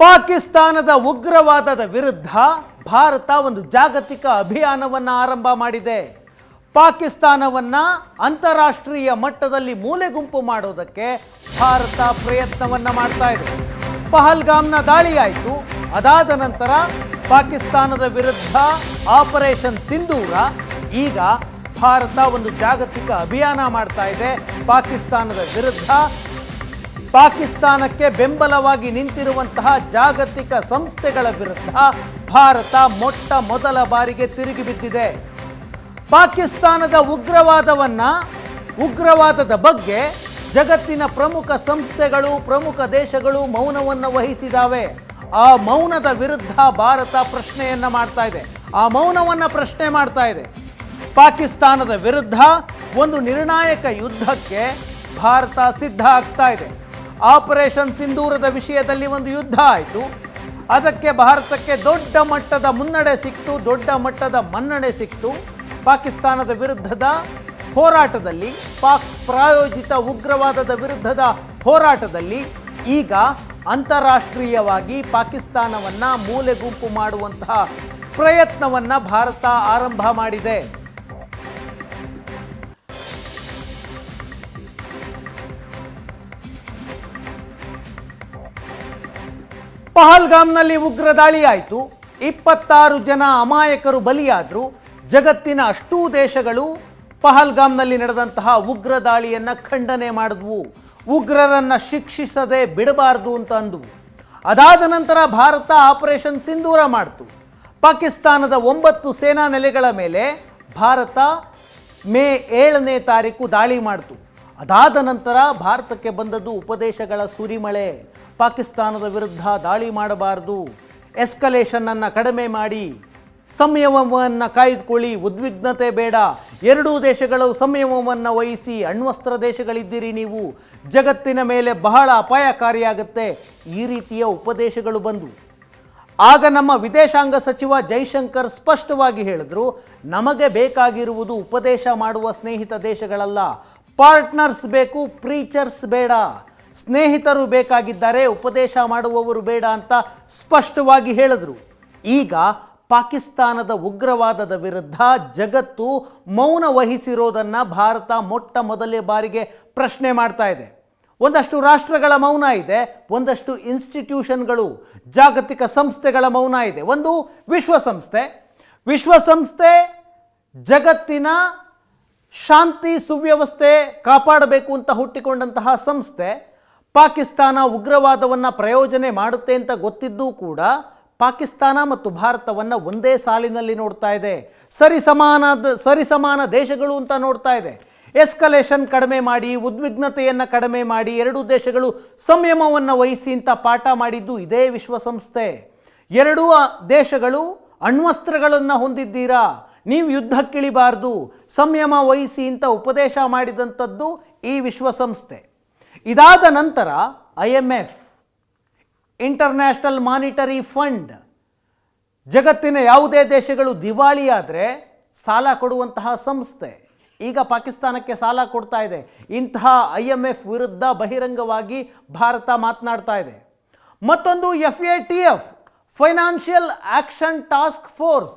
ಪಾಕಿಸ್ತಾನದ ಉಗ್ರವಾದದ ವಿರುದ್ಧ ಭಾರತ ಒಂದು ಜಾಗತಿಕ ಅಭಿಯಾನವನ್ನು ಆರಂಭ ಮಾಡಿದೆ. ಪಾಕಿಸ್ತಾನವನ್ನ ಅಂತಾರಾಷ್ಟ್ರೀಯ ಮಟ್ಟದಲ್ಲಿ ಮೂಲೆಗುಂಪು ಮಾಡೋದಕ್ಕೆ ಭಾರತ ಪ್ರಯತ್ನವನ್ನ ಮಾಡ್ತಾ ಇದೆ. ಪಹಲ್ಗಾಮ್ನ ದಾಳಿಯಾಯಿತು. ಅದಾದ ನಂತರ ಪಾಕಿಸ್ತಾನದ ವಿರುದ್ಧ ಆಪರೇಷನ್ ಸಿಂಧೂರ ಈಗ ಭಾರತ ಒಂದು ಜಾಗತಿಕ ಅಭಿಯಾನ ಮಾಡ್ತಾ ಇದೆ. ಪಾಕಿಸ್ತಾನದ ವಿರುದ್ಧ ಪಾಕಿಸ್ತಾನಕ್ಕೆ ಬೆಂಬಲವಾಗಿ ನಿಂತಿರುವಂತಹ ಜಾಗತಿಕ ಸಂಸ್ಥೆಗಳ ವಿರುದ್ಧ ಭಾರತ ಮೊಟ್ಟ ಮೊದಲ ಬಾರಿಗೆ ತಿರುಗಿ ಬಿದ್ದಿದೆ. ಪಾಕಿಸ್ತಾನದ ಉಗ್ರವಾದವನ್ನ, ಉಗ್ರವಾದದ ಬಗ್ಗೆ ಜಗತ್ತಿನ ಪ್ರಮುಖ ಸಂಸ್ಥೆಗಳು, ಪ್ರಮುಖ ದೇಶಗಳು ಮೌನವನ್ನು ವಹಿಸಿದಾವೆ. ಆ ಮೌನದ ವಿರುದ್ಧ ಭಾರತ ಪ್ರಶ್ನೆಯನ್ನ ಮಾಡ್ತಾ ಇದೆ. ಆ ಮೌನವನ್ನ ಪ್ರಶ್ನೆ ಮಾಡ್ತಾ ಇದೆ. ಪಾಕಿಸ್ತಾನದ ವಿರುದ್ಧ ಒಂದು ನಿರ್ಣಾಯಕ ಯುದ್ಧಕ್ಕೆ ಭಾರತ ಸಿದ್ಧ ಆಗ್ತಾ ಇದೆ. ಆಪರೇಷನ್ ಸಿಂಧೂರದ ವಿಷಯದಲ್ಲಿ ಒಂದು ಯುದ್ಧ ಆಯಿತು. ಅದಕ್ಕೆ ಭಾರತಕ್ಕೆ ದೊಡ್ಡ ಮಟ್ಟದ ಮುನ್ನಡೆ ಸಿಕ್ತು, ದೊಡ್ಡ ಮಟ್ಟದ ಮನ್ನಣೆ ಸಿಕ್ತು. ಪಾಕಿಸ್ತಾನದ ವಿರುದ್ಧದ ಹೋರಾಟದಲ್ಲಿ, ಪಾಕ್ ಪ್ರಾಯೋಜಿತ ಉಗ್ರವಾದದ ವಿರುದ್ಧದ ಹೋರಾಟದಲ್ಲಿ ಈಗ ಅಂತಾರಾಷ್ಟ್ರೀಯವಾಗಿ ಪಾಕಿಸ್ತಾನವನ್ನು ಮೂಲೆ ಗುಂಪು ಮಾಡುವಂತಹ ಪ್ರಯತ್ನವನ್ನು ಭಾರತ ಆರಂಭ ಮಾಡಿದೆ. ಪಹಲ್ಗಾಮ್ನಲ್ಲಿ ಉಗ್ರ ದಾಳಿ ಆಯಿತು ಇಪ್ಪತ್ತಾರು ಜನ ಅಮಾಯಕರು ಬಲಿಯಾದರು. ಜಗತ್ತಿನ ಅಷ್ಟೂ ದೇಶಗಳು ಪಹಲ್ಗಾಮ್ನಲ್ಲಿ ನಡೆದಂತಹ ಉಗ್ರ ದಾಳಿಯನ್ನು ಖಂಡನೆ ಮಾಡಿದ್ವು. ಉಗ್ರರನ್ನು ಶಿಕ್ಷಿಸದೆ ಬಿಡಬಾರದು ಅಂತ ಅಂದವು. ಅದಾದ ನಂತರ ಭಾರತ ಆಪರೇಷನ್ ಸಿಂಧೂರ ಮಾಡ್ತು. ಪಾಕಿಸ್ತಾನದ ಒಂಬತ್ತು ಸೇನಾ ನೆಲೆಗಳ ಮೇಲೆ ಭಾರತ ಮೇ ಏಳನೇ ತಾರೀಕು ದಾಳಿ ಮಾಡ್ತು. ಅದಾದ ನಂತರ ಭಾರತಕ್ಕೆ ಬಂದದ್ದು ಉಪದೇಶಗಳ ಸುರಿಮಳೆ. ಪಾಕಿಸ್ತಾನದ ವಿರುದ್ಧ ದಾಳಿ ಮಾಡಬಾರದು. ಎಸ್ಕಲೇಷನ್ನನ್ನು ಕಡಿಮೆ ಮಾಡಿ. ಸಂಯಮವನ್ನು ಕಾಯ್ದುಕೊಳ್ಳಿ. ಉದ್ವಿಗ್ನತೆ ಬೇಡ. ಎರಡೂ ದೇಶಗಳು ಸಂಯಮವನ್ನು ವಹಿಸಿ ಅಣ್ವಸ್ತ್ರ ದೇಶಗಳಿದ್ದೀರಿ ನೀವು. ಜಗತ್ತಿನ ಮೇಲೆ ಬಹಳ ಅಪಾಯಕಾರಿಯಾಗುತ್ತೆ. ಈ ರೀತಿಯ ಉಪದೇಶಗಳು ಬಂದವು ಆಗ ನಮ್ಮ ವಿದೇಶಾಂಗ ಸಚಿವ ಜೈಶಂಕರ್ ಸ್ಪಷ್ಟವಾಗಿ ಹೇಳಿದ್ರು, ನಮಗೆ ಬೇಕಾಗಿರುವುದು ಉಪದೇಶ ಮಾಡುವ ಸ್ನೇಹಿತ ದೇಶಗಳಲ್ಲ. ಪಾರ್ಟ್ನರ್ಸ್ ಬೇಕು, ಪ್ರೀಚರ್ಸ್ ಬೇಡ. ಸ್ನೇಹಿತರು ಬೇಕಾಗಿದ್ದಾರೆ ಉಪದೇಶ ಮಾಡುವವರು ಬೇಡ ಅಂತ ಸ್ಪಷ್ಟವಾಗಿ ಹೇಳಿದ್ರು. ಈಗ ಪಾಕಿಸ್ತಾನದ ಉಗ್ರವಾದದ ವಿರುದ್ಧ ಜಗತ್ತು ಮೌನ ವಹಿಸಿರೋದನ್ನು ಭಾರತ ಮೊಟ್ಟ ಮೊದಲೇ ಬಾರಿಗೆ ಪ್ರಶ್ನೆ ಮಾಡ್ತಾ ಇದೆ. ಒಂದಷ್ಟು ರಾಷ್ಟ್ರಗಳ ಮೌನ ಇದೆ, ಒಂದಷ್ಟು ಇನ್ಸ್ಟಿಟ್ಯೂಷನ್ಗಳು, ಜಾಗತಿಕ ಸಂಸ್ಥೆಗಳ ಮೌನ ಇದೆ. ಒಂದು ವಿಶ್ವಸಂಸ್ಥೆ. ವಿಶ್ವಸಂಸ್ಥೆ ಜಗತ್ತಿನ ಶಾಂತಿ ಸುವ್ಯವಸ್ಥೆ ಕಾಪಾಡಬೇಕು ಅಂತ ಹುಟ್ಟಿಕೊಂಡಂತಹ ಸಂಸ್ಥೆ ಪಾಕಿಸ್ತಾನ ಉಗ್ರವಾದವನ್ನು ಪ್ರಯೋಜನೆ ಮಾಡುತ್ತೆ ಅಂತ ಗೊತ್ತಿದ್ದೂ ಕೂಡ ಪಾಕಿಸ್ತಾನ ಮತ್ತು ಭಾರತವನ್ನು ಒಂದೇ ಸಾಲಿನಲ್ಲಿ ನೋಡ್ತಾ ಇದೆ. ಸರಿಸಮಾನದ ಸರಿಸಮಾನ ದೇಶಗಳು ಅಂತ ನೋಡ್ತಾ ಇದೆ. ಎಸ್ಕಲೇಷನ್ ಕಡಿಮೆ ಮಾಡಿ, ಉದ್ವಿಗ್ನತೆಯನ್ನು ಕಡಿಮೆ ಮಾಡಿ, ಎರಡೂ ದೇಶಗಳು ಸಂಯಮವನ್ನು ವಹಿಸಿ ಅಂತ ಪಾಠ ಮಾಡಿದ್ದು ಇದೇ ವಿಶ್ವಸಂಸ್ಥೆ. ಎರಡೂ ದೇಶಗಳು ಅಣ್ವಸ್ತ್ರಗಳನ್ನು ಹೊಂದಿದ್ದೀರಾ? ನೀವು ಯುದ್ಧಕ್ಕಿಳಿಬಾರ್ದು, ಸಂಯಮ ವಹಿಸಿ ಅಂತ ಉಪದೇಶ ಮಾಡಿದಂಥದ್ದು ಈ ವಿಶ್ವಸಂಸ್ಥೆ. ಇದಾದ ನಂತರ I M F international monetary fund ಜಗತ್ತಿನ ಯಾವುದೇ ದೇಶಗಳು ದಿವಾಳಿಯಾದರೆ ಸಾಲ ಕೊಡುವಂತಹ ಸಂಸ್ಥೆ. ಈಗ ಪಾಕಿಸ್ತಾನಕ್ಕೆ ಸಾಲ ಕೊಡ್ತಾ ಇದೆ. ಇಂತಹ ಐ ಎಂ ಎಫ್ ವಿರುದ್ಧ ಬಹಿರಂಗವಾಗಿ ಭಾರತ ಮಾತನಾಡ್ತಾ ಇದೆ. ಮತ್ತೊಂದು F A T F financial action task force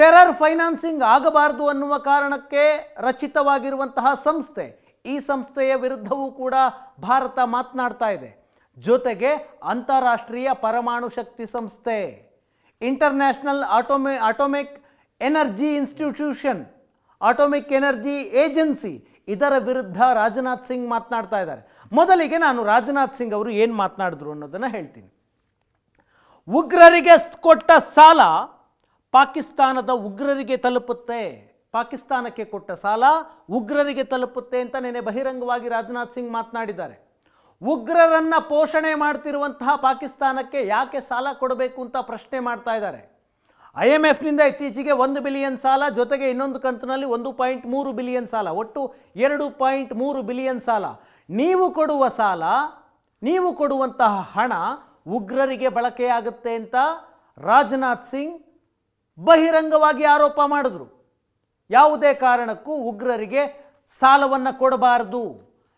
terror financing ಆಗಬಾರದು ಅನ್ನುವ ಕಾರಣಕ್ಕೆ ರಚಿತವಾಗಿರುವಂತಹ ಸಂಸ್ಥೆ, ಈ ಸಂಸ್ಥೆಯ ವಿರುದ್ಧವೂ ಕೂಡ ಭಾರತ ಮಾತನಾಡ್ತಾ ಇದೆ. ಜೊತೆಗೆ ಅಂತಾರಾಷ್ಟ್ರೀಯ ಪರಮಾಣು ಶಕ್ತಿ ಸಂಸ್ಥೆ international atom atomic energy institution atomic energy agency ಇದರ ವಿರುದ್ಧ ರಾಜನಾಥ್ ಸಿಂಗ್ ಮಾತನಾಡ್ತಾ ಇದ್ದಾರೆ. ಮೊದಲಿಗೆ ನಾನು ರಾಜನಾಥ್ ಸಿಂಗ್ ಅವರು ಏನು ಮಾತನಾಡಿದ್ರು ಅನ್ನೋದನ್ನು ಹೇಳ್ತೀನಿ. ಉಗ್ರರಿಗೆ ಕೊಟ್ಟ ಸಾಲ ಪಾಕಿಸ್ತಾನದ ಉಗ್ರರಿಗೆ ತಲುಪುತ್ತೆ. ಪಾಕಿಸ್ತಾನಕ್ಕೆ ಕೊಟ್ಟ ಸಾಲ ಉಗ್ರರಿಗೆ ತಲುಪುತ್ತೆ ಅಂತ ನೆನೆ ಬಹಿರಂಗವಾಗಿ ರಾಜನಾಥ್ ಸಿಂಗ್ ಮಾತನಾಡಿದ್ದಾರೆ. ಉಗ್ರರನ್ನ ಪೋಷಣೆ ಮಾಡ್ತಿರುವಂತಹ ಪಾಕಿಸ್ತಾನಕ್ಕೆ ಯಾಕೆ ಸಾಲ ಕೊಡಬೇಕು ಅಂತ ಪ್ರಶ್ನೆ ಮಾಡ್ತಾ ಇದ್ದಾರೆ. ಐ ಎಂ ಎಫ್ನಿಂದ ಇತ್ತೀಚೆಗೆ ಒಂದು ಬಿಲಿಯನ್ ಸಾಲ, ಜೊತೆಗೆ ಇನ್ನೊಂದು ಕಂತಿನಲ್ಲಿ ಒಂದು ಪಾಯಿಂಟ್ ಮೂರು ಬಿಲಿಯನ್ ಸಾಲ, ಒಟ್ಟು ಎರಡು ಪಾಯಿಂಟ್ ಮೂರು ಬಿಲಿಯನ್ ಸಾಲ. ನೀವು ಕೊಡುವ ಸಾಲ, ನೀವು ಕೊಡುವಂತಹ ಹಣ ಉಗ್ರರಿಗೆ ಬಳಕೆಯಾಗುತ್ತೆ ಅಂತ ರಾಜನಾಥ್ ಸಿಂಗ್ ಬಹಿರಂಗವಾಗಿ ಆರೋಪ ಮಾಡಿದ್ರು. ಯಾವುದೇ ಕಾರಣಕ್ಕೂ ಉಗ್ರರಿಗೆ ಸಾಲವನ್ನು ಕೊಡಬಾರದು.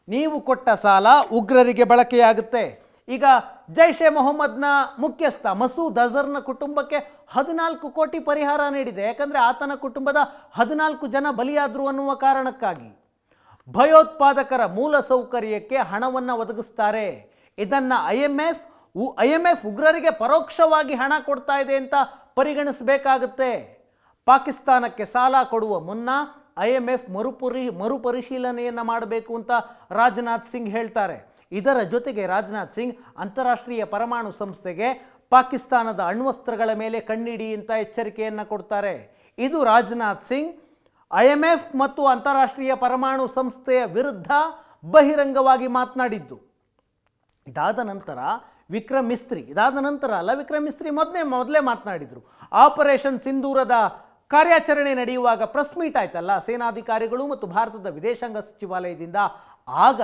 ನೀವು ಕೊಟ್ಟ ಸಾಲ ಉಗ್ರರಿಗೆ ಬಳಕೆಯಾಗುತ್ತೆ. ಈಗ ಜೈಷ್ ಮೊಹಮ್ಮದ್ನ ಮುಖ್ಯಸ್ಥ ಮಸೂದ್ ಅಜರ್ನ ಕುಟುಂಬಕ್ಕೆ ಹದಿನಾಲ್ಕು ಕೋಟಿ ಪರಿಹಾರ ನೀಡಿದೆ. ಯಾಕಂದರೆ ಆತನ ಕುಟುಂಬದ ಹದಿನಾಲ್ಕು ಜನ ಬಲಿಯಾದರು ಅನ್ನುವ ಕಾರಣಕ್ಕಾಗಿ. ಭಯೋತ್ಪಾದಕರ ಮೂಲ ಸೌಕರ್ಯಕ್ಕೆ ಹಣವನ್ನು ಒದಗಿಸ್ತಾರೆ. ಇದನ್ನು I M F I M F ಉಗ್ರರಿಗೆ ಪರೋಕ್ಷವಾಗಿ ಹಣ ಕೊಡ್ತಾ ಇದೆ ಅಂತ ಪರಿಗಣಿಸಬೇಕಾಗುತ್ತೆ. ಪಾಕಿಸ್ತಾನಕ್ಕೆ ಸಾಲ ಕೊಡುವ ಮುನ್ನ ಐ ಎಂ ಎಫ್ ಮರುಪರಿ, ಮರುಪರಿಶೀಲನೆಯನ್ನು ಮಾಡಬೇಕು ಅಂತ ರಾಜನಾಥ್ ಸಿಂಗ್ ಹೇಳ್ತಾರೆ. ಇದರ ಜೊತೆಗೆ ರಾಜನಾಥ್ ಸಿಂಗ್ ಅಂತಾರಾಷ್ಟ್ರೀಯ ಪರಮಾಣು ಸಂಸ್ಥೆಗೆ ಪಾಕಿಸ್ತಾನದ ಅಣ್ವಸ್ತ್ರಗಳ ಮೇಲೆ ಕಣ್ಣಿಡಿ ಅಂತ ಎಚ್ಚರಿಕೆಯನ್ನು ಕೊಡ್ತಾರೆ. ಇದು Rajnath Singh I M F ಮತ್ತು ಅಂತಾರಾಷ್ಟ್ರೀಯ ಪರಮಾಣು ಸಂಸ್ಥೆಯ ವಿರುದ್ಧ ಬಹಿರಂಗವಾಗಿ ಮಾತನಾಡಿದ್ದು. ಇದಾದ ನಂತರ ವಿಕ್ರಮ್ ಮಿಸ್ತ್ರಿ ಇದಾದ ನಂತರ ಅಲ್ಲ ವಿಕ್ರಮ್ ಮಿಸ್ತ್ರಿ ಮೊದಲೇ ಮೊದಲೇ ಮಾತನಾಡಿದರು. ಆಪರೇಷನ್ ಸಿಂಧೂರದ ಕಾರ್ಯಾಚರಣೆ ನಡೆಯುವಾಗ ಪ್ರೆಸ್ ಮೀಟ್ ಆಯ್ತಲ್ಲ, ಸೇನಾಧಿಕಾರಿಗಳು ಮತ್ತು ಭಾರತದ ವಿದೇಶಾಂಗ ಸಚಿವಾಲಯದಿಂದ. ಆಗ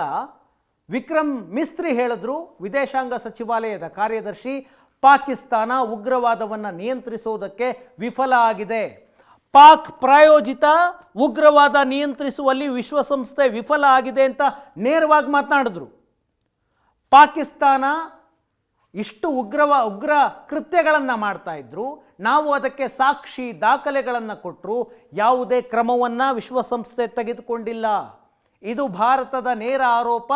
ವಿಕ್ರಮ್ ಮಿಸ್ತ್ರಿ ಹೇಳಿದ್ರು, ವಿದೇಶಾಂಗ ಸಚಿವಾಲಯದ ಕಾರ್ಯದರ್ಶಿ, ಪಾಕಿಸ್ತಾನ ಉಗ್ರವಾದವನ್ನು ನಿಯಂತ್ರಿಸುವುದಕ್ಕೆ ವಿಫಲ ಆಗಿದೆ. ಪಾಕ್ ಪ್ರಾಯೋಜಿತ ಉಗ್ರವಾದ ನಿಯಂತ್ರಿಸುವಲ್ಲಿ ವಿಶ್ವಸಂಸ್ಥೆ ವಿಫಲ ಆಗಿದೆ ಅಂತ ನೇರವಾಗಿ ಮಾತನಾಡಿದ್ರು. ಪಾಕಿಸ್ತಾನ ಇಷ್ಟು ಉಗ್ರವ, ಉಗ್ರ ಕೃತ್ಯಗಳನ್ನು ಮಾಡ್ತಾ ಇದ್ರು. ನಾವು ಅದಕ್ಕೆ ಸಾಕ್ಷಿ ದಾಖಲೆಗಳನ್ನು ಕೊಟ್ಟರು ಯಾವುದೇ ಕ್ರಮವನ್ನು ವಿಶ್ವಸಂಸ್ಥೆ ತೆಗೆದುಕೊಂಡಿಲ್ಲ. ಇದು ಭಾರತದ ನೇರ ಆರೋಪ,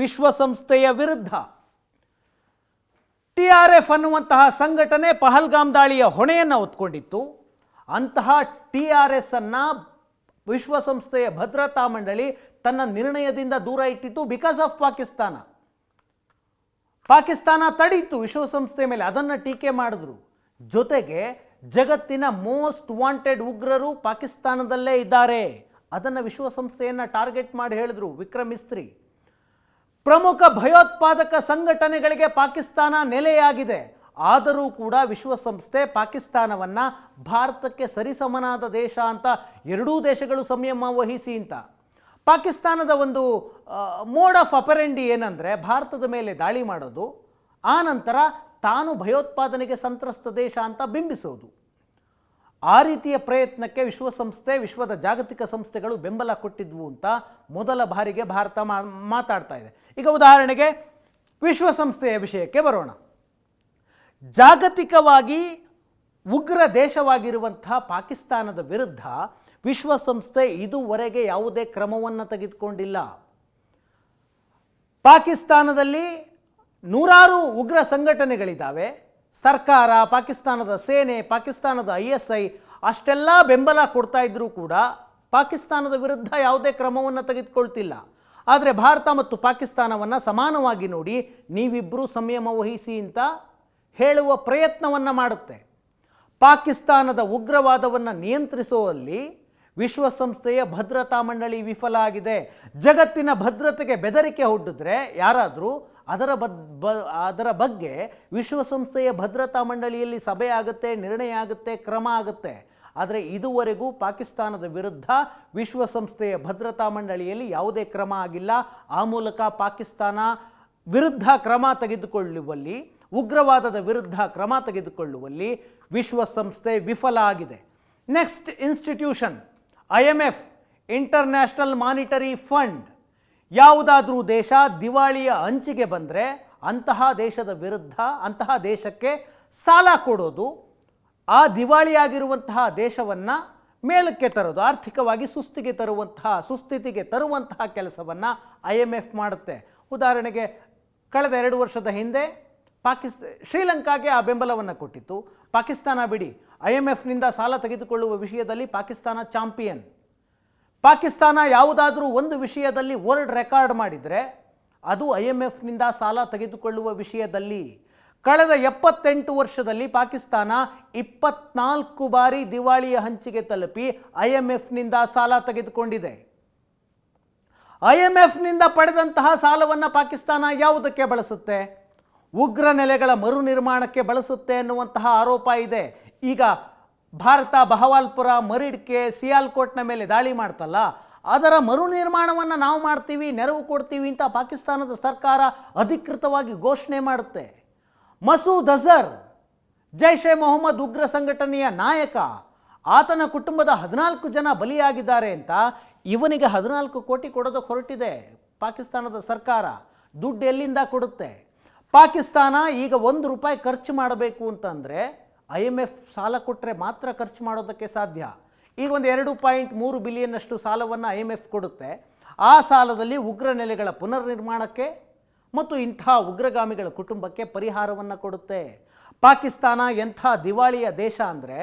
ವಿಶ್ವಸಂಸ್ಥೆಯ ವಿರುದ್ಧ. ಟಿ ಆರ್ ಎಫ್ ಅನ್ನುವಂತಹ ಸಂಘಟನೆ ಪಹಲ್ಗಾಮ್ ದಾಳಿಯ ಹೊಣೆಯನ್ನು ಹೊತ್ಕೊಂಡಿತ್ತು. ಅಂತಹ ಟಿ ಆರ್ ಎಸ್ ಅನ್ನು ವಿಶ್ವಸಂಸ್ಥೆಯ ಭದ್ರತಾ ಮಂಡಳಿ ತನ್ನ ನಿರ್ಣಯದಿಂದ ದೂರ ಇಟ್ಟಿತ್ತು ಬಿಕಾಸ್ ಆಫ್ ಪಾಕಿಸ್ತಾನ. ಪಾಕಿಸ್ತಾನ ತಡೀತು ವಿಶ್ವಸಂಸ್ಥೆ ಮೇಲೆ ಅದನ್ನು ಟೀಕೆ ಮಾಡಿದ್ರು. ಜೊತೆಗೆ ಜಗತ್ತಿನ ಮೋಸ್ಟ್ ವಾಂಟೆಡ್ ಉಗ್ರರು ಪಾಕಿಸ್ತಾನದಲ್ಲೇ ಇದ್ದಾರೆ. ಅದನ್ನು ವಿಶ್ವಸಂಸ್ಥೆಯನ್ನು ಟಾರ್ಗೆಟ್ ಮಾಡಿ ಹೇಳಿದ್ರು ವಿಕ್ರಮ್ ಮಿಸ್ತ್ರಿ ಪ್ರಮುಖ ಭಯೋತ್ಪಾದಕ ಸಂಘಟನೆಗಳಿಗೆ ಪಾಕಿಸ್ತಾನ ನೆಲೆಯಾಗಿದೆ. ಆದರೂ ಕೂಡ ವಿಶ್ವಸಂಸ್ಥೆ ಪಾಕಿಸ್ತಾನವನ್ನು ಭಾರತಕ್ಕೆ ಸರಿಸಮನಾದ ದೇಶ ಅಂತ ಎರಡೂ ದೇಶಗಳು ಸಂಯಮ ವಹಿಸಿ ಅಂತ. ಪಾಕಿಸ್ತಾನದ ಒಂದು ಮೋಡ್ ಆಫ್ ಅಪರೆಂಡಿ ಏನಂದರೆ ಭಾರತದ ಮೇಲೆ ದಾಳಿ ಮಾಡೋದು, ಆ ನಂತರ ತಾನು ಭಯೋತ್ಪಾದನೆಗೆ ಸಂತ್ರಸ್ತ ದೇಶ ಅಂತ ಬಿಂಬಿಸೋದು. ಆ ರೀತಿಯ ಪ್ರಯತ್ನಕ್ಕೆ ವಿಶ್ವಸಂಸ್ಥೆ, ವಿಶ್ವದ ಜಾಗತಿಕ ಸಂಸ್ಥೆಗಳು ಬೆಂಬಲ ಕೊಟ್ಟಿದ್ವು ಅಂತ ಮೊದಲ ಬಾರಿಗೆ ಭಾರತ ಮಾತಾಡ್ತಾ ಇದೆ. ಈಗ ಉದಾಹರಣೆಗೆ ವಿಶ್ವಸಂಸ್ಥೆಯ ವಿಷಯಕ್ಕೆ ಬರೋಣ. ಜಾಗತಿಕವಾಗಿ ಉಗ್ರ ದೇಶವಾಗಿರುವಂತಹ ಪಾಕಿಸ್ತಾನದ ವಿರುದ್ಧ ವಿಶ್ವಸಂಸ್ಥೆ ಇದುವರೆಗೆ ಯಾವುದೇ ಕ್ರಮವನ್ನು ತೆಗೆದುಕೊಂಡಿಲ್ಲ. ಪಾಕಿಸ್ತಾನದಲ್ಲಿ ನೂರಾರು ಉಗ್ರ ಸಂಘಟನೆಗಳಿದ್ದಾವೆ. ಸರ್ಕಾರ, ಪಾಕಿಸ್ತಾನದ ಸೇನೆ, ಪಾಕಿಸ್ತಾನದ ಐ ಎಸ್ ಐ, ಅಷ್ಟೆಲ್ಲ ಬೆಂಬಲ ಕೊಡ್ತಾ ಇದ್ದರೂ ಕೂಡ ಪಾಕಿಸ್ತಾನದ ವಿರುದ್ಧ ಯಾವುದೇ ಕ್ರಮವನ್ನು ತೆಗೆದುಕೊಳ್ತಿಲ್ಲ. ಆದರೆ ಭಾರತ ಮತ್ತು ಪಾಕಿಸ್ತಾನವನ್ನು ಸಮಾನವಾಗಿ ನೋಡಿ ನೀವಿಬ್ಬರೂ ಸಂಯಮ ವಹಿಸಿ ಅಂತ ಹೇಳುವ ಪ್ರಯತ್ನವನ್ನು ಮಾಡುತ್ತೆ. ಪಾಕಿಸ್ತಾನದ ಉಗ್ರವಾದವನ್ನು ನಿಯಂತ್ರಿಸುವಲ್ಲಿ ವಿಶ್ವಸಂಸ್ಥೆಯ ಭದ್ರತಾ ಮಂಡಳಿ ವಿಫಲ ಆಗಿದೆ. ಜಗತ್ತಿನ ಭದ್ರತೆಗೆ ಬೆದರಿಕೆ ಹುಟ್ಟಿದ್ರೆ ಯಾರಾದರೂ ಅದರ ಬದ್ ಅದರ ಬಗ್ಗೆ ವಿಶ್ವಸಂಸ್ಥೆಯ ಭದ್ರತಾ ಮಂಡಳಿಯಲ್ಲಿ ಸಭೆ ಆಗುತ್ತೆ, ನಿರ್ಣಯ ಆಗುತ್ತೆ, ಕ್ರಮ ಆಗುತ್ತೆ. ಆದರೆ ಇದುವರೆಗೂ ಪಾಕಿಸ್ತಾನದ ವಿರುದ್ಧ ವಿಶ್ವಸಂಸ್ಥೆಯ ಭದ್ರತಾ ಮಂಡಳಿಯಲ್ಲಿ ಯಾವುದೇ ಕ್ರಮ ಆಗಿಲ್ಲ. ಆ ಮೂಲಕ ಪಾಕಿಸ್ತಾನ ವಿರುದ್ಧ ಕ್ರಮ ತೆಗೆದುಕೊಳ್ಳುವಲ್ಲಿ, ಉಗ್ರವಾದದ ವಿರುದ್ಧ ಕ್ರಮ ತೆಗೆದುಕೊಳ್ಳುವಲ್ಲಿ ವಿಶ್ವಸಂಸ್ಥೆ ವಿಫಲ ಆಗಿದೆ. Next institution I M F international monetary fund. ಯಾವುದಾದರೂ ದೇಶ ದಿವಾಳಿಯ ಅಂಚಿಗೆ ಬಂದರೆ ಅಂತಹ ದೇಶದ ವಿರುದ್ಧ, ಅಂತಹ ದೇಶಕ್ಕೆ ಸಾಲ ಕೊಡೋದು, ಆ ದಿವಾಳಿಯಾಗಿರುವಂತಹ ದೇಶವನ್ನು ಮೇಲಕ್ಕೆ ತರೋದು, ಆರ್ಥಿಕವಾಗಿ ಸುಸ್ತಿಗೆ ತರುವಂತಹ, ಸುಸ್ಥಿತಿಗೆ ತರುವಂತಹ ಕೆಲಸವನ್ನು ಐ ಎಂ ಎಫ್ ಮಾಡುತ್ತೆ. ಉದಾಹರಣೆಗೆ, ಕಳೆದ ಎರಡು ವರ್ಷದ ಹಿಂದೆ ಪಾಕಿಸ್ತ ಶ್ರೀಲಂಕಾಗೆ ಆ ಬೆಂಬಲವನ್ನು ಕೊಟ್ಟಿತ್ತು. ಪಾಕಿಸ್ತಾನ ಬಿಡಿ ಐ ಎಂ ಎಫ್ನಿಂದ ಸಾಲ ತೆಗೆದುಕೊಳ್ಳುವ ವಿಷಯದಲ್ಲಿ ಪಾಕಿಸ್ತಾನ ಚಾಂಪಿಯನ್. ಪಾಕಿಸ್ತಾನ ಯಾವುದಾದರೂ ಒಂದು ವಿಷಯದಲ್ಲಿ ವರ್ಲ್ಡ್ ರೆಕಾರ್ಡ್ ಮಾಡಿದರೆ, ಅದು ಐ ಎಂ ಎಫ್ನಿಂದ ಸಾಲ ತೆಗೆದುಕೊಳ್ಳುವ ವಿಷಯದಲ್ಲಿ. ಕಳೆದ ಎಪ್ಪತ್ತೆಂಟು ವರ್ಷದಲ್ಲಿ ಪಾಕಿಸ್ತಾನ ಇಪ್ಪತ್ನಾಲ್ಕು ಬಾರಿ ದಿವಾಳಿಯ ಹಂಚಿಗೆ ತಲುಪಿ ಐ ಎಂ ಎಫ್ನಿಂದ ಸಾಲ ತೆಗೆದುಕೊಂಡಿದೆ. ಐ ಎಂ ಎಫ್ನಿಂದ ಪಡೆದಂತಹ ಸಾಲವನ್ನು ಪಾಕಿಸ್ತಾನ ಯಾವುದಕ್ಕೆ ಬಳಸುತ್ತೆ? ಉಗ್ರ ನೆಲೆಗಳ ಮರು ನಿರ್ಮಾಣಕ್ಕೆ ಬಳಸುತ್ತೆ ಎನ್ನುವಂತಹ ಆರೋಪ ಇದೆ. ಈಗ ಭಾರತ ಬಹವಾಲ್ಪುರ, ಮರಿಡ್ಕೆ, ಸಿಯಾಲ್ಕೋಟ್ನ ಮೇಲೆ ದಾಳಿ ಮಾಡ್ತಲ್ಲ, ಅದರ ಮರು ನಿರ್ಮಾಣವನ್ನು ನಾವು ಮಾಡ್ತೀವಿ, ನೆರವು ಕೊಡ್ತೀವಿ ಅಂತ ಪಾಕಿಸ್ತಾನದ ಸರ್ಕಾರ ಅಧಿಕೃತವಾಗಿ ಘೋಷಣೆ ಮಾಡುತ್ತೆ. ಮಸೂದ್ ಅಜರ್, ಜೈಷ್ ಎ ಮೊಹಮ್ಮದ್ ಉಗ್ರ ಸಂಘಟನೆಯ ನಾಯಕ, ಆತನ ಕುಟುಂಬದ ಹದಿನಾಲ್ಕು ಜನ ಬಲಿಯಾಗಿದ್ದಾರೆ ಅಂತ ಇವನಿಗೆ ಹದಿನಾಲ್ಕು ಕೋಟಿ ಕೊಡೋದಕ್ಕೆ ಹೊರಟಿದೆ ಪಾಕಿಸ್ತಾನದ ಸರ್ಕಾರ. ದುಡ್ಡು ಎಲ್ಲಿಂದ ಕೊಡುತ್ತೆ? ಪಾಕಿಸ್ತಾನ ಈಗ ಒಂದು ರೂಪಾಯಿ ಖರ್ಚು ಮಾಡಬೇಕು ಅಂತಂದರೆ ಐ ಎಂ ಎಫ್ ಸಾಲ ಕೊಟ್ಟರೆ ಮಾತ್ರ ಖರ್ಚು ಮಾಡೋದಕ್ಕೆ ಸಾಧ್ಯ. ಈಗ ಒಂದು ಎರಡು ಪಾಯಿಂಟ್ ಮೂರು ಬಿಲಿಯನ್ನಷ್ಟು ಸಾಲವನ್ನು ಐ ಎಂ ಎಫ್ ಕೊಡುತ್ತೆ. ಆ ಸಾಲದಲ್ಲಿ ಉಗ್ರ ನೆಲೆಗಳ ಪುನರ್ನಿರ್ಮಾಣಕ್ಕೆ ಮತ್ತು ಇಂಥ ಉಗ್ರಗಾಮಿಗಳ ಕುಟುಂಬಕ್ಕೆ ಪರಿಹಾರವನ್ನು ಕೊಡುತ್ತೆ. ಪಾಕಿಸ್ತಾನ ಎಂಥ ದಿವಾಳಿಯ ದೇಶ ಅಂದರೆ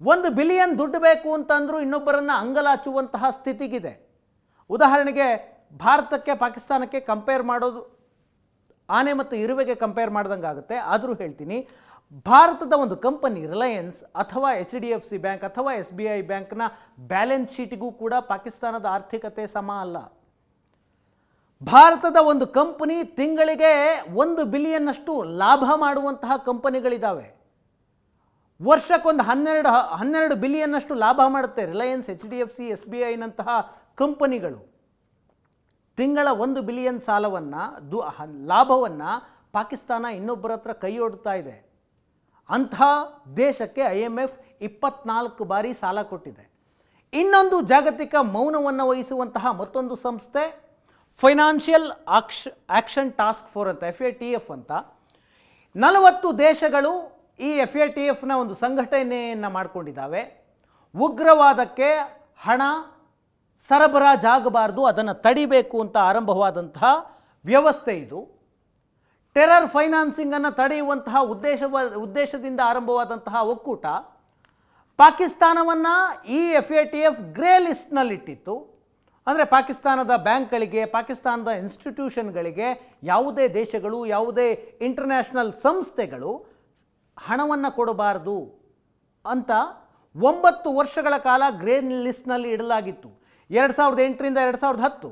ಒಂದು ಬಿಲಿಯನ್ ದುಡ್ಡು ಬೇಕು ಅಂತಂದರೂ ಇನ್ನೊಬ್ಬರನ್ನು ಅಂಗಲಾಚುವಂತಹ ಸ್ಥಿತಿಗಿದೆ. ಉದಾಹರಣೆಗೆ ಭಾರತಕ್ಕೆ ಪಾಕಿಸ್ತಾನಕ್ಕೆ ಕಂಪೇರ್ ಮಾಡೋದು ಆನೆ ಮತ್ತು ಇರುವೆಗೆ ಕಂಪೇರ್ ಮಾಡ್ದಂಗೆ ಆಗುತ್ತೆ. ಆದರೂ ಹೇಳ್ತೀನಿ, ಭಾರತದ ಒಂದು ಕಂಪನಿ ರಿಲಯನ್ಸ್ ಅಥವಾ H D F C bank ಅಥವಾ ಎಸ್ ಬಿ ಐ ಬ್ಯಾಂಕ್ನ ಬ್ಯಾಲೆನ್ಸ್ ಶೀಟಿಗೂ ಕೂಡ ಪಾಕಿಸ್ತಾನದ ಆರ್ಥಿಕತೆ ಸಮ ಅಲ್ಲ. ಭಾರತದ ಒಂದು ಕಂಪನಿ ತಿಂಗಳಿಗೆ ಒಂದು ಬಿಲಿಯನ್ನಷ್ಟು ಲಾಭ ಮಾಡುವಂತಹ ಕಂಪನಿಗಳಿದ್ದಾವೆ ವರ್ಷಕ್ಕೊಂದು ಹನ್ನೆರಡು ಹನ್ನೆರಡು ಬಿಲಿಯನ್ನಷ್ಟು ಲಾಭ ಮಾಡುತ್ತೆ Reliance H D F C S B ಐನಂತಹ ಕಂಪನಿಗಳು ತಿಂಗಳ ಒಂದು ಬಿಲಿಯನ್ ಸಾಲವನ್ನು, ದು ಲಾಭವನ್ನು ಪಾಕಿಸ್ತಾನ ಇನ್ನೊಬ್ಬರ ಹತ್ರ ಕೈಯೊಡ್ತಾ ಇದೆ. ಅಂಥ ದೇಶಕ್ಕೆ ಐ ಎಂ ಎಫ್ ಇಪ್ಪತ್ನಾಲ್ಕು ಬಾರಿ ಸಾಲ ಕೊಟ್ಟಿದೆ. ಇನ್ನೊಂದು ಜಾಗತಿಕ ಮೌನವನ್ನು ವಹಿಸುವಂತಹ ಮತ್ತೊಂದು ಸಂಸ್ಥೆ, ಫೈನಾನ್ಷಿಯಲ್ ಆಕ್ಷ ಆ್ಯಕ್ಷನ್ ಟಾಸ್ಕ್ ಫೋರ್ ಅಂತ, ಎಫ್ ಎ ಟಿ ಎಫ್ ಅಂತ. ನಲವತ್ತು ದೇಶಗಳು ಈ ಎಫ್ ಎ ಟಿ ಎಫ್ನ ಒಂದು ಸಂಘಟನೆಯನ್ನು ಮಾಡಿಕೊಂಡಿದ್ದಾವೆ. ಉಗ್ರವಾದಕ್ಕೆ ಹಣ ಸರಬರಾಜಾಗಬಾರ್ದು ಅದನ್ನು ತಡಿಬೇಕು ಅಂತ ಆರಂಭವಾದಂತಹ ವ್ಯವಸ್ಥೆ ಇದು. ಟೆರರ್ ಫೈನಾನ್ಸಿಂಗನ್ನು ತಡೆಯುವಂತಹ ಉದ್ದೇಶ ಉದ್ದೇಶದಿಂದ ಆರಂಭವಾದಂತಹ ಒಕ್ಕೂಟ. ಪಾಕಿಸ್ತಾನವನ್ನು ಈ F A T F grey ಲಿಸ್ಟ್ನಲ್ಲಿಟ್ಟಿತ್ತು ಅಂದರೆ ಪಾಕಿಸ್ತಾನದ ಬ್ಯಾಂಕ್ಗಳಿಗೆ, ಪಾಕಿಸ್ತಾನದ ಇನ್ಸ್ಟಿಟ್ಯೂಷನ್ಗಳಿಗೆ, ಯಾವುದೇ ದೇಶಗಳು, ಯಾವುದೇ ಇಂಟರ್ನ್ಯಾಷನಲ್ ಸಂಸ್ಥೆಗಳು ಹಣವನ್ನು ಕೊಡಬಾರದು ಅಂತ ಒಂಬತ್ತು ವರ್ಷಗಳ ಕಾಲ ಗ್ರೇ ಲಿಸ್ಟ್ನಲ್ಲಿ ಇಡಲಾಗಿತ್ತು. ಎರಡು ಸಾವಿರದ ಎಂಟರಿಂದ ಎರಡು ಸಾವಿರದ ಹತ್ತು,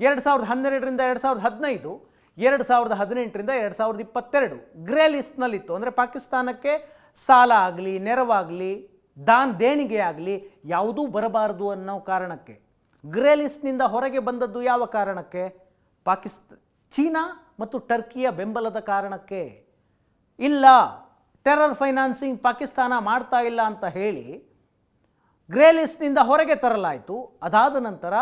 ಎರಡು ಸಾವಿರದ ಹನ್ನೆರಡರಿಂದ ಎರಡು ಸಾವಿರದ ಹದಿನೈದು, ಎರಡು ಸಾವಿರದ ಹದಿನೆಂಟರಿಂದ ಎರಡು ಸಾವಿರದ ಇಪ್ಪತ್ತೆರಡು. ಗ್ರೇ ಲಿಸ್ಟ್ನಲ್ಲಿತ್ತು. ಅಂದರೆ ಪಾಕಿಸ್ತಾನಕ್ಕೆ ಸಾಲ ಆಗಲಿ, ನೆರವಾಗಲಿ, ದಾನ್ ದೇಣಿಗೆ ಆಗಲಿ ಯಾವುದೂ ಬರಬಾರದು ಅನ್ನೋ ಕಾರಣಕ್ಕೆ. ಗ್ರೇ ಲಿಸ್ಟ್ನಿಂದ ಹೊರಗೆ ಬಂದದ್ದು ಯಾವ ಕಾರಣಕ್ಕೆ? ಪಾಕಿಸ್ತ, ಚೀನಾ ಮತ್ತು ಟರ್ಕಿಯ ಬೆಂಬಲದ ಕಾರಣಕ್ಕೆ. ಇಲ್ಲ, ಟೆರರ್ ಫೈನಾನ್ಸಿಂಗ್ ಪಾಕಿಸ್ತಾನ ಮಾಡ್ತಾ ಇಲ್ಲ ಅಂತ ಹೇಳಿ ಗ್ರೇ ಲಿಸ್ಟ್ನಿಂದ ಹೊರಗೆ ತರಲಾಯಿತು. ಅದಾದ ನಂತರ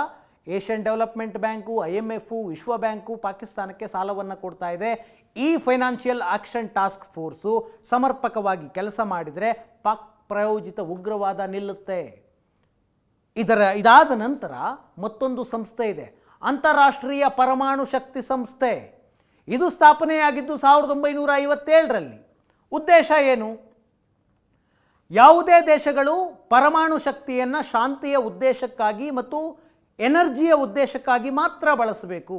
Asian development bank, I M F, ವಿಶ್ವ ಬ್ಯಾಂಕು ಪಾಕಿಸ್ತಾನಕ್ಕೆ ಸಾಲವನ್ನು ಕೊಡ್ತಾ ಇದೆ. ಈ ಫೈನಾನ್ಷಿಯಲ್ ಆಕ್ಷನ್ ಟಾಸ್ಕ್ ಫೋರ್ಸು ಸಮರ್ಪಕವಾಗಿ ಕೆಲಸ ಮಾಡಿದರೆ ಪಾಕ್ ಪ್ರಾಯೋಜಿತ ಉಗ್ರವಾದ ನಿಲ್ಲುತ್ತೆ. ಇದರ, ಇದಾದ ನಂತರ ಮತ್ತೊಂದು ಸಂಸ್ಥೆ ಇದೆ. ಅಂತಾರಾಷ್ಟ್ರೀಯ ಪರಮಾಣು ಶಕ್ತಿ ಸಂಸ್ಥೆ. ಇದು ಸ್ಥಾಪನೆಯಾಗಿದ್ದು ಸಾವಿರದ ಒಂಬೈನೂರ ಐವತ್ತೇಳರಲ್ಲಿ. ಉದ್ದೇಶ ಏನು? ಯಾವುದೇ ದೇಶಗಳು ಪರಮಾಣು ಶಕ್ತಿಯನ್ನು ಶಾಂತಿಯ ಉದ್ದೇಶಕ್ಕಾಗಿ ಮತ್ತು ಎನರ್ಜಿಯ ಉದ್ದೇಶಕ್ಕಾಗಿ ಮಾತ್ರ ಬಳಸಬೇಕು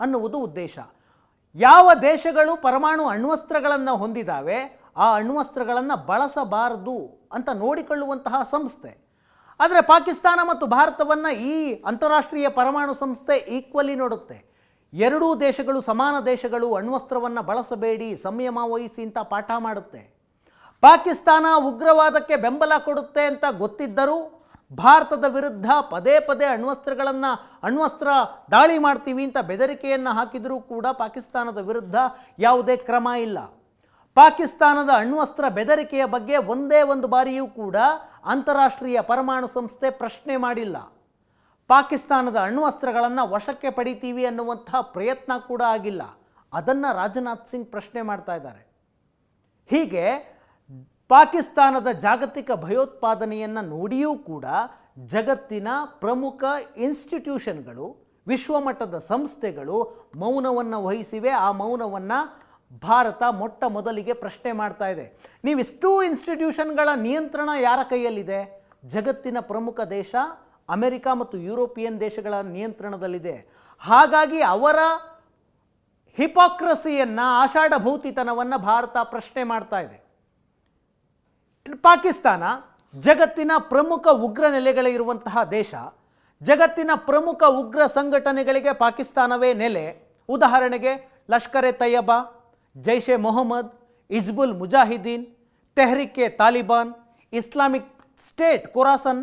ಅನ್ನುವುದು ಉದ್ದೇಶ. ಯಾವ ದೇಶಗಳು ಪರಮಾಣು ಅಣ್ವಸ್ತ್ರಗಳನ್ನು ಹೊಂದಿದ್ದಾವೆ ಆ ಅಣ್ವಸ್ತ್ರಗಳನ್ನು ಬಳಸಬಾರದು ಅಂತ ನೋಡಿಕೊಳ್ಳುವಂತಹ ಸಂಸ್ಥೆ. ಆದರೆ ಪಾಕಿಸ್ತಾನ ಮತ್ತು ಭಾರತವನ್ನು ಈ ಅಂತಾರಾಷ್ಟ್ರೀಯ ಪರಮಾಣು ಸಂಸ್ಥೆ ಈಕ್ವಲಿ ನೋಡುತ್ತೆ. ಎರಡೂ ದೇಶಗಳು ಸಮಾನ ದೇಶಗಳು ಅಣ್ವಸ್ತ್ರವನ್ನು ಬಳಸಬೇಡಿ, ಸಂಯಮ ವಹಿಸಿ ಅಂತ ಪಾಠ ಮಾಡುತ್ತೆ. ಪಾಕಿಸ್ತಾನ ಉಗ್ರವಾದಕ್ಕೆ ಬೆಂಬಲ ಕೊಡುತ್ತೆ ಅಂತ ಗೊತ್ತಿದ್ದರೂ ಭಾರತದ ವಿರುದ್ಧ ಪದೇ ಪದೇ ಅಣ್ವಸ್ತ್ರಗಳನ್ನು, ಅಣ್ವಸ್ತ್ರ ದಾಳಿ ಮಾಡ್ತೀವಿ ಅಂತ ಬೆದರಿಕೆಯನ್ನು ಹಾಕಿದರೂ ಕೂಡ ಪಾಕಿಸ್ತಾನದ ವಿರುದ್ಧ ಯಾವುದೇ ಕ್ರಮ ಇಲ್ಲ. ಪಾಕಿಸ್ತಾನದ ಅಣ್ವಸ್ತ್ರ ಬೆದರಿಕೆಯ ಬಗ್ಗೆ ಒಂದೇ ಒಂದು ಬಾರಿಯೂ ಕೂಡ ಅಂತಾರಾಷ್ಟ್ರೀಯ ಪರಮಾಣು ಸಂಸ್ಥೆ ಪ್ರಶ್ನೆ ಮಾಡಿಲ್ಲ. ಪಾಕಿಸ್ತಾನದ ಅಣ್ವಸ್ತ್ರಗಳನ್ನು ವಶಕ್ಕೆ ಪಡಿತೀವಿ ಅನ್ನುವಂಥ ಪ್ರಯತ್ನ ಕೂಡ ಆಗಿಲ್ಲ. ಅದನ್ನು ರಾಜನಾಥ್ ಸಿಂಗ್ ಪ್ರಶ್ನೆ ಮಾಡ್ತಾ ಇದ್ದಾರೆ. ಹೀಗೆ ಪಾಕಿಸ್ತಾನದ ಜಾಗತಿಕ ಭಯೋತ್ಪಾದನೆಯನ್ನು ನೋಡಿಯೂ ಕೂಡ ಜಗತ್ತಿನ ಪ್ರಮುಖ ಇನ್ಸ್ಟಿಟ್ಯೂಷನ್ಗಳು, ವಿಶ್ವಮಟ್ಟದ ಸಂಸ್ಥೆಗಳು ಮೌನವನ್ನು ವಹಿಸಿವೆ. ಆ ಮೌನವನ್ನು ಭಾರತ ಮೊಟ್ಟ ಮೊದಲಿಗೆ ಪ್ರಶ್ನೆ ಮಾಡ್ತಾ ಇದೆ. ನೀವಿಷ್ಟೂ ಇನ್ಸ್ಟಿಟ್ಯೂಷನ್ಗಳ ನಿಯಂತ್ರಣ ಯಾರ ಕೈಯಲ್ಲಿದೆ? ಜಗತ್ತಿನ ಪ್ರಮುಖ ದೇಶ ಅಮೆರಿಕ ಮತ್ತು ಯುರೋಪಿಯನ್ ದೇಶಗಳ ನಿಯಂತ್ರಣದಲ್ಲಿದೆ. ಹಾಗಾಗಿ ಅವರ ಹಿಪಾಕ್ರಸಿಯನ್ನು, ಆಷಾಢಭೂತಿತನವನ್ನು ಭಾರತ ಪ್ರಶ್ನೆ ಮಾಡ್ತಾ ಇದೆ. ಪಾಕಿಸ್ತಾನ ಜಗತ್ತಿನ ಪ್ರಮುಖ ಉಗ್ರ ನೆಲೆಗಳಿರುವಂತಹ ದೇಶ, ಜಗತ್ತಿನ ಪ್ರಮುಖ ಉಗ್ರ ಸಂಘಟನೆಗಳಿಗೆ ಪಾಕಿಸ್ತಾನವೇ ನೆಲೆ. ಉದಾಹರಣೆಗೆ Lashkar e Taiba e Mohammed Hizbul Mujahideen e Taliban, Islamic State Khorasan,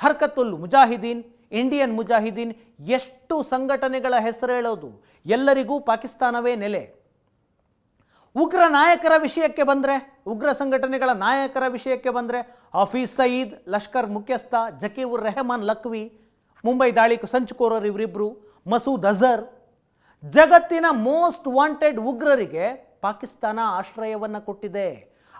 Harkat-ul Mujahideen Indian Mujahideen ಎಷ್ಟು ಸಂಘಟನೆಗಳ ಹೆಸರು ಹೇಳೋದು? ಎಲ್ಲರಿಗೂ ಪಾಕಿಸ್ತಾನವೇ ನೆಲೆ. ಉಗ್ರ ನಾಯಕರ ವಿಷಯಕ್ಕೆ ಬಂದರೆ, ಉಗ್ರ ಸಂಘಟನೆಗಳ ನಾಯಕರ ವಿಷಯಕ್ಕೆ ಬಂದರೆ ಹಫೀಸ್ ಸಯೀದ್, ಲಷ್ಕರ್ ಮುಖ್ಯಸ್ಥ ಜಕೀವುರ್ ರೆಹಮಾನ್ ಲಕ್ವಿ, ಮುಂಬೈ ದಾಳಿ ಸಂಚುಕೋರರು ಇವರಿಬ್ಬರು ಮಸೂದ್ ಅಜರ್, ಜಗತ್ತಿನ ಮೋಸ್ಟ್ ವಾಂಟೆಡ್ ಉಗ್ರರಿಗೆ ಪಾಕಿಸ್ತಾನ ಆಶ್ರಯವನ್ನು ಕೊಟ್ಟಿದೆ.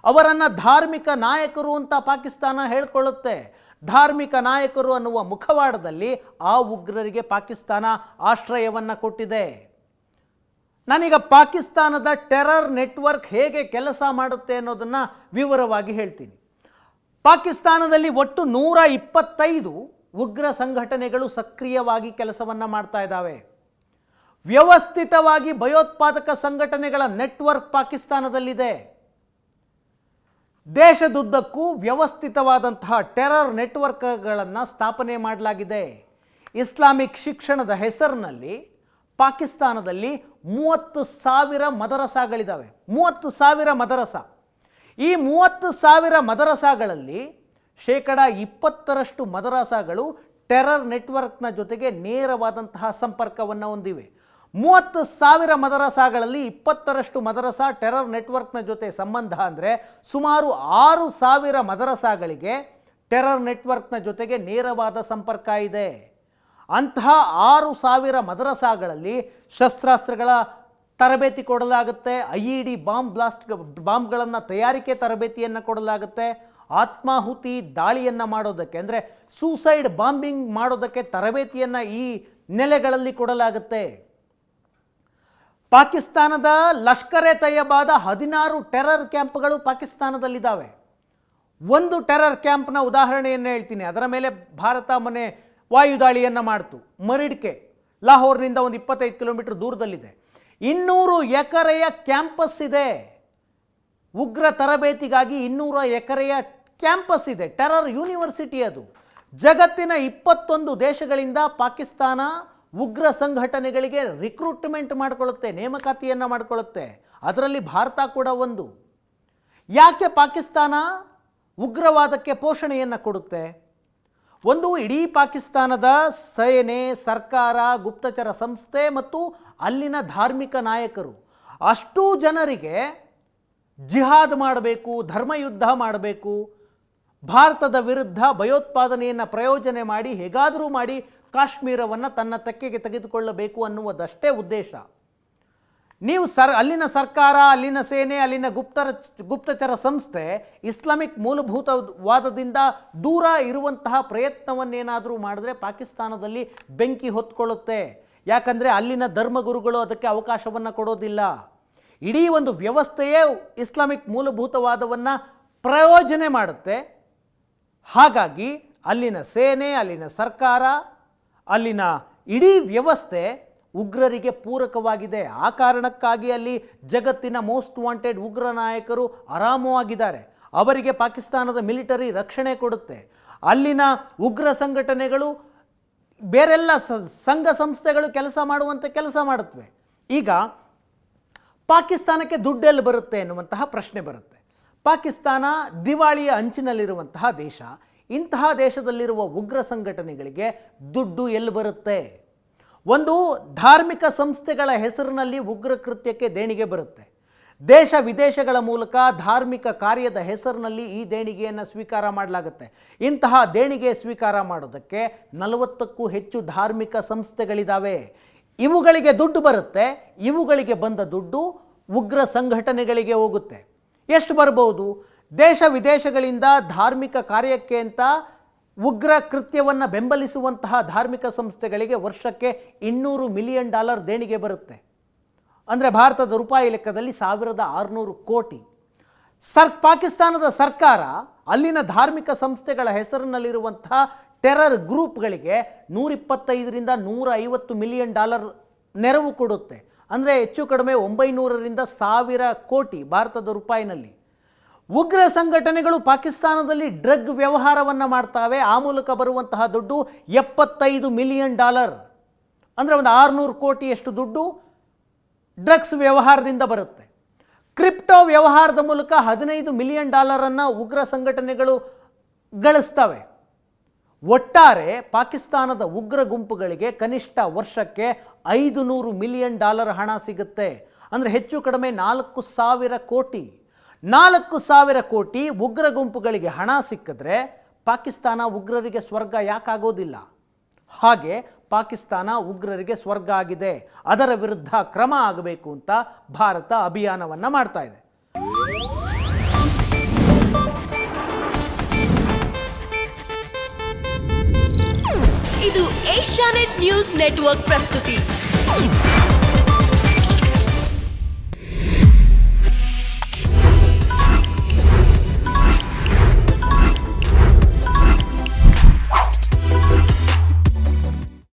ಅವರನ್ನು ಧಾರ್ಮಿಕ ನಾಯಕರು ಅಂತ ಪಾಕಿಸ್ತಾನ ಹೇಳ್ಕೊಳ್ಳುತ್ತೆ. ಧಾರ್ಮಿಕ ನಾಯಕರು ಅನ್ನುವ ಮುಖವಾಡದಲ್ಲಿ ಆ ಉಗ್ರರಿಗೆ ಪಾಕಿಸ್ತಾನ ಆಶ್ರಯವನ್ನು ಕೊಟ್ಟಿದೆ. ನಾನೀಗ ಪಾಕಿಸ್ತಾನದ ಟೆರರ್ ನೆಟ್ವರ್ಕ್ ಹೇಗೆ ಕೆಲಸ ಮಾಡುತ್ತೆ ಅನ್ನೋದನ್ನು ವಿವರವಾಗಿ ಹೇಳ್ತೀನಿ. ಪಾಕಿಸ್ತಾನದಲ್ಲಿ ಒಟ್ಟು ನೂರ ಇಪ್ಪತ್ತೈದು ಉಗ್ರ ಸಂಘಟನೆಗಳು ಸಕ್ರಿಯವಾಗಿ ಕೆಲಸವನ್ನು ಮಾಡ್ತಾ ಇದ್ದಾವೆ. ವ್ಯವಸ್ಥಿತವಾಗಿ ಭಯೋತ್ಪಾದಕ ಸಂಘಟನೆಗಳ ನೆಟ್ವರ್ಕ್ ಪಾಕಿಸ್ತಾನದಲ್ಲಿದೆ. ದೇಶದುದ್ದಕ್ಕೂ ವ್ಯವಸ್ಥಿತವಾದಂತಹ ಟೆರರ್ ನೆಟ್ವರ್ಕ್ಗಳನ್ನು ಸ್ಥಾಪನೆ ಮಾಡಲಾಗಿದೆ. ಇಸ್ಲಾಮಿಕ್ ಶಿಕ್ಷಣದ ಹೆಸರಿನಲ್ಲಿ ಪಾಕಿಸ್ತಾನದಲ್ಲಿ ಮೂವತ್ತು ಸಾವಿರ ಮದರಸಾಗಳಿದ್ದಾವೆ. ಮೂವತ್ತು ಸಾವಿರ ಮದರಸ. ಈ ಮೂವತ್ತು ಸಾವಿರ ಮದರಸಾಗಳಲ್ಲಿ ಶೇಕಡ ಇಪ್ಪತ್ತರಷ್ಟು ಮದರಸಾಗಳು ಟೆರರ್ ನೆಟ್ವರ್ಕ್ನ ಜೊತೆಗೆ ನೇರವಾದಂತಹ ಸಂಪರ್ಕವನ್ನು ಹೊಂದಿವೆ. ಮೂವತ್ತು ಸಾವಿರ ಮದರಸಾಗಳಲ್ಲಿ ಇಪ್ಪತ್ತರಷ್ಟು ಮದರಸ ಟೆರರ್ ನೆಟ್ವರ್ಕ್ನ ಜೊತೆ ಸಂಬಂಧ ಅಂದರೆ ಸುಮಾರು ಆರು ಸಾವಿರ ಮದರಸಾಗಳಿಗೆ ಟೆರರ್ ನೆಟ್ವರ್ಕ್ನ ಜೊತೆಗೆ ನೇರವಾದ ಸಂಪರ್ಕ ಇದೆ. ಅಂತಹ ಆರು ಸಾವಿರ ಮದರಸಾಗಳಲ್ಲಿ ಶಸ್ತ್ರಾಸ್ತ್ರಗಳ ತರಬೇತಿ ಕೊಡಲಾಗುತ್ತೆ. I E D bomb blast ಬಾಂಬ್ಗಳನ್ನು ತಯಾರಿಕೆ ತರಬೇತಿಯನ್ನು ಕೊಡಲಾಗುತ್ತೆ. ಆತ್ಮಾಹುತಿ ದಾಳಿಯನ್ನು ಮಾಡೋದಕ್ಕೆ ಅಂದರೆ ಸೂಸೈಡ್ ಬಾಂಬಿಂಗ್ ಮಾಡೋದಕ್ಕೆ ತರಬೇತಿಯನ್ನು ಈ ನೆಲೆಗಳಲ್ಲಿ ಕೊಡಲಾಗುತ್ತೆ. ಪಾಕಿಸ್ತಾನದ ಲಷ್ಕರೆ ತಯ್ಯಬಾದ ಹದಿನಾರು ಟೆರರ್ ಕ್ಯಾಂಪ್ಗಳು ಪಾಕಿಸ್ತಾನದಲ್ಲಿದ್ದಾವೆ. ಒಂದು ಟೆರರ್ ಕ್ಯಾಂಪ್ನ ಉದಾಹರಣೆಯನ್ನು ಹೇಳ್ತೀನಿ. ಅದರ ಮೇಲೆ ಭಾರತ ಮೊನ್ನೆ ವಾಯುದಾಳಿಯನ್ನು ಮಾಡ್ತು. ಮರಿಡ್ಕೆ, ಲಾಹೋರ್ನಿಂದ ಒಂದು ಇಪ್ಪತ್ತೈದು ಕಿಲೋಮೀಟರ್ ದೂರದಲ್ಲಿದೆ. ಇನ್ನೂರು ಎಕರೆಯ ಕ್ಯಾಂಪಸ್ ಇದೆ. ಉಗ್ರ ತರಬೇತಿಗಾಗಿ ಇನ್ನೂರ ಎಕರೆಯ ಕ್ಯಾಂಪಸ್ ಇದೆ. ಟೆರರ್ ಯೂನಿವರ್ಸಿಟಿ ಅದು. ಜಗತ್ತಿನ ಇಪ್ಪತ್ತೊಂದು ದೇಶಗಳಿಂದ ಪಾಕಿಸ್ತಾನ ಉಗ್ರ ಸಂಘಟನೆಗಳಿಗೆ ರಿಕ್ರೂಟ್ಮೆಂಟ್ ಮಾಡಿಕೊಳ್ಳುತ್ತೆ, ನೇಮಕಾತಿಯನ್ನು ಮಾಡಿಕೊಳ್ಳುತ್ತೆ. ಅದರಲ್ಲಿ ಭಾರತ ಕೂಡ ಒಂದು. ಯಾಕೆ ಪಾಕಿಸ್ತಾನ ಉಗ್ರವಾದಕ್ಕೆ ಪೋಷಣೆಯನ್ನು ಕೊಡುತ್ತೆ? ಒಂದು ಇಡೀ ಪಾಕಿಸ್ತಾನದ ಸೇನೆ, ಸರ್ಕಾರ, ಗುಪ್ತಚರ ಸಂಸ್ಥೆ ಮತ್ತು ಅಲ್ಲಿನ ಧಾರ್ಮಿಕ ನಾಯಕರು. ಅಷ್ಟು ಜನರಿಗೆ ಜಿಹಾದ್ ಮಾಡಬೇಕು, ಧರ್ಮಯುದ್ಧ ಮಾಡಬೇಕು, ಭಾರತದ ವಿರುದ್ಧ ಭಯೋತ್ಪಾದನೆಯನ್ನು ಪ್ರಯೋಜನೆ ಮಾಡಿ, ಹೇಗಾದರೂ ಮಾಡಿ ಕಾಶ್ಮೀರವನ್ನು ತನ್ನ ತೆಕ್ಕೆಗೆ ತೆಗೆದುಕೊಳ್ಳಬೇಕು ಅನ್ನುವುದಷ್ಟೇ ಉದ್ದೇಶ. ನೀವು ಸರ್, ಅಲ್ಲಿನ ಸರ್ಕಾರ, ಅಲ್ಲಿನ ಸೇನೆ, ಅಲ್ಲಿನ ಗುಪ್ತರ, ಗುಪ್ತಚರ ಸಂಸ್ಥೆ ಇಸ್ಲಾಮಿಕ್ ಮೂಲಭೂತವಾದದಿಂದ ದೂರ ಇರುವಂತಹ ಪ್ರಯತ್ನವನ್ನೇನಾದರೂ ಮಾಡಿದ್ರೆ ಪಾಕಿಸ್ತಾನದಲ್ಲಿ ಬೆಂಕಿ ಹೊತ್ಕೊಳ್ಳುತ್ತೆ. ಯಾಕಂದರೆ ಅಲ್ಲಿನ ಧರ್ಮಗುರುಗಳು ಅದಕ್ಕೆ ಅವಕಾಶವನ್ನು ಕೊಡೋದಿಲ್ಲ. ಇಡೀ ಒಂದು ವ್ಯವಸ್ಥೆಯೇ ಇಸ್ಲಾಮಿಕ್ ಮೂಲಭೂತವಾದವನ್ನು ಪ್ರಯೋಜನೆ ಮಾಡುತ್ತೆ. ಹಾಗಾಗಿ ಅಲ್ಲಿನ ಸೇನೆ, ಅಲ್ಲಿನ ಸರ್ಕಾರ, ಅಲ್ಲಿನ ಇಡೀ ವ್ಯವಸ್ಥೆ ಉಗ್ರರಿಗೆ ಪೂರಕವಾಗಿದೆ. ಆ ಕಾರಣಕ್ಕಾಗಿ ಅಲ್ಲಿ ಜಗತ್ತಿನ ಮೋಸ್ಟ್ ವಾಂಟೆಡ್ ಉಗ್ರ ನಾಯಕರು ಆರಾಮವಾಗಿದ್ದಾರೆ ಅವರಿಗೆ ಪಾಕಿಸ್ತಾನದ ಮಿಲಿಟರಿ ರಕ್ಷಣೆ ಕೊಡುತ್ತೆ. ಅಲ್ಲಿನ ಉಗ್ರ ಸಂಘಟನೆಗಳು ಬೇರೆಲ್ಲ ಸಂಘ ಸಂಸ್ಥೆಗಳು ಕೆಲಸ ಮಾಡುವಂತೆ ಕೆಲಸ ಮಾಡುತ್ತವೆ. ಈಗ ಪಾಕಿಸ್ತಾನಕ್ಕೆ ದುಡ್ಡೆಲ್ಲಿ ಬರುತ್ತೆ ಎನ್ನುವಂತಹ ಪ್ರಶ್ನೆ ಬರುತ್ತೆ. ಪಾಕಿಸ್ತಾನ ದಿವಾಳಿಯ ಅಂಚಿನಲ್ಲಿರುವಂತಹ ದೇಶ. ಇಂತಹ ದೇಶದಲ್ಲಿರುವ ಉಗ್ರ ಸಂಘಟನೆಗಳಿಗೆ ದುಡ್ಡು ಎಲ್ಲಿ ಬರುತ್ತೆ? ಒಂದು ಧಾರ್ಮಿಕ ಸಂಸ್ಥೆಗಳ ಹೆಸರಿನಲ್ಲಿ ಉಗ್ರ ಕೃತ್ಯಕ್ಕೆ ದೇಣಿಗೆ ಬರುತ್ತೆ. ದೇಶ ವಿದೇಶಗಳ ಮೂಲಕ ಧಾರ್ಮಿಕ ಕಾರ್ಯದ ಹೆಸರಿನಲ್ಲಿ ಈ ದೇಣಿಗೆಯನ್ನು ಸ್ವೀಕಾರ ಮಾಡಲಾಗುತ್ತೆ. ಇಂತಹ ದೇಣಿಗೆ ಸ್ವೀಕಾರ ಮಾಡೋದಕ್ಕೆ ನಲವತ್ತಕ್ಕೂ ಹೆಚ್ಚು ಧಾರ್ಮಿಕ ಸಂಸ್ಥೆಗಳಿದ್ದಾವೆ ಇವುಗಳಿಗೆ ದುಡ್ಡು ಬರುತ್ತೆ. ಇವುಗಳಿಗೆ ಬಂದ ದುಡ್ಡು ಉಗ್ರ ಸಂಘಟನೆಗಳಿಗೆ ಹೋಗುತ್ತೆ. ಎಷ್ಟು ಬರಬಹುದು ದೇಶ ವಿದೇಶಗಳಿಂದ ಧಾರ್ಮಿಕ ಕಾರ್ಯಕ್ಕೆ ಅಂತ ಉಗ್ರ ಕೃತ್ಯವನ್ನು ಬೆಂಬಲಿಸುವಂತಹ ಧಾರ್ಮಿಕ ಸಂಸ್ಥೆಗಳಿಗೆ ವರ್ಷಕ್ಕೆ ಇನ್ನೂರು ಮಿಲಿಯನ್ ಡಾಲರ್ ದೇಣಿಗೆ ಬರುತ್ತೆ. ಅಂದರೆ ಭಾರತದ ರೂಪಾಯಿ ಲೆಕ್ಕದಲ್ಲಿ ಸಾವಿರದ ಆರುನೂರು ಕೋಟಿ. ಸರ್, ಪಾಕಿಸ್ತಾನದ ಸರ್ಕಾರ ಅಲ್ಲಿನ ಧಾರ್ಮಿಕ ಸಂಸ್ಥೆಗಳ ಹೆಸರಿನಲ್ಲಿರುವಂತಹ ಟೆರರ್ ಗ್ರೂಪ್ಗಳಿಗೆ ನೂರಿಪ್ಪತ್ತೈದರಿಂದ ನೂರ ಐವತ್ತು ಮಿಲಿಯನ್ ಡಾಲರ್ ನೆರವು ಕೊಡುತ್ತೆ. ಅಂದರೆ ಹೆಚ್ಚು ಕಡಿಮೆ ಒಂಬೈನೂರರಿಂದ ಸಾವಿರ ಕೋಟಿ ಭಾರತದ ರೂಪಾಯಿನಲ್ಲಿ. ಉಗ್ರ ಸಂಘಟನೆಗಳು ಪಾಕಿಸ್ತಾನದಲ್ಲಿ ಡ್ರಗ್ ವ್ಯವಹಾರವನ್ನು ಮಾಡ್ತಾವೆ. ಆ ಮೂಲಕ ಬರುವಂತಹ ದುಡ್ಡು ಎಪ್ಪತ್ತೈದು ಮಿಲಿಯನ್ ಡಾಲರ್. ಅಂದರೆ ಒಂದು ಆರುನೂರು ಕೋಟಿಯಷ್ಟು ದುಡ್ಡು ಡ್ರಗ್ಸ್ ವ್ಯವಹಾರದಿಂದ ಬರುತ್ತೆ. ಕ್ರಿಪ್ಟೋ ವ್ಯವಹಾರದ ಮೂಲಕ ಹದಿನೈದು ಮಿಲಿಯನ್ ಡಾಲರನ್ನು ಉಗ್ರ ಸಂಘಟನೆಗಳು ಗಳಿಸ್ತವೆ. ಒಟ್ಟಾರೆ ಪಾಕಿಸ್ತಾನದ ಉಗ್ರ ಗುಂಪುಗಳಿಗೆ ಕನಿಷ್ಠ ವರ್ಷಕ್ಕೆ ಐದು ನೂರು ಮಿಲಿಯನ್ ಡಾಲರ್ ಹಣ ಸಿಗುತ್ತೆ. ಅಂದರೆ ಹೆಚ್ಚು ಕಡಿಮೆ ನಾಲ್ಕು ಸಾವಿರ ಕೋಟಿ. ನಾಲ್ಕು ಸಾವಿರ ಕೋಟಿ ಉಗ್ರ ಗುಂಪುಗಳಿಗೆ ಹಣ ಸಿಕ್ಕಿದ್ರೆ ಪಾಕಿಸ್ತಾನ ಉಗ್ರರಿಗೆ ಸ್ವರ್ಗ ಯಾಕಾಗೋದಿಲ್ಲ. ಹಾಗೆ ಪಾಕಿಸ್ತಾನ ಉಗ್ರರಿಗೆ ಸ್ವರ್ಗ ಆಗಿದೆ. ಅದರ ವಿರುದ್ಧ ಕ್ರಮ ಆಗಬೇಕು ಅಂತ ಭಾರತ ಅಭಿಯಾನವನ್ನು ಮಾಡ್ತಾ ಇದೆ. ಇದು ಏಷ್ಯಾನೆಟ್ ನ್ಯೂಸ್ ನೆಟ್ವರ್ಕ್ ಪ್ರಸ್ತುತಿ.